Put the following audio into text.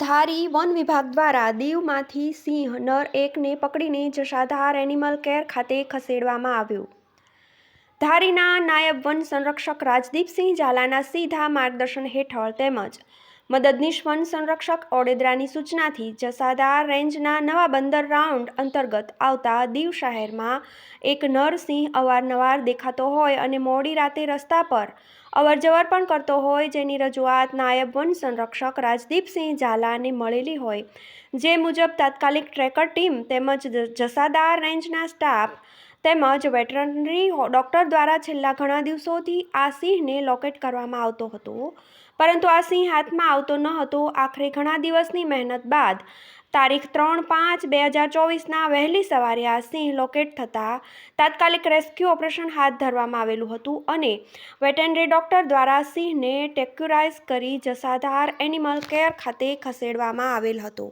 ધારી one વિભાગ દ્વારા દીવમાંથી સિંહ, નર એકને પકડીને જશાધાર એનિમલ કેર ખાતે ખસેડવામાં આવ્યું. ધારીના નાયબ વન સંરક્ષક રાજદીપસિંહ ઝાલાના સીધા માર્ગદર્શન હેઠળ તેમજ મદદનીશ વન સંરક્ષક ઓડેદરાની સૂચનાથી જસાદા રેન્જના નવા બંદર રાઉન્ડ અંતર્ગત આવતા દીવ શહેરમાં એક નરસિંહ અવારનવાર દેખાતો હોય અને મોડી રાતે રસ્તા પર અવરજવર પણ કરતો હોય જેની રજૂઆત નાયબ વન સંરક્ષક રાજદીપસિંહ ઝાલાને મળેલી હોય. જે મુજબ તાત્કાલિક ટ્રેકર ટીમ તેમજ જસાદા રેન્જના સ્ટાફ તેમજ વેટરનરી ડૉક્ટર દ્વારા છેલ્લા ઘણા દિવસોથી આ સિંહને લોકેટ કરવામાં આવતો હતો. પરંતુ આ સિંહ હાથમાં આવતો ન હતો. આખરે ઘણા દિવસની મહેનત બાદ તારીખ ત્રણ પાંચ બે હજાર ચોવીસના વહેલી સવારે આ સિંહ લોકેટ થતાં તાત્કાલિક રેસ્ક્યુ ઓપરેશન હાથ ધરવામાં આવેલું હતું અને વેટરનરી ડૉક્ટર દ્વારા સિંહને ટેક્યુરાઇઝ કરી જસાધાર એનિમલ કેર ખાતે ખસેડવામાં આવેલ હતો.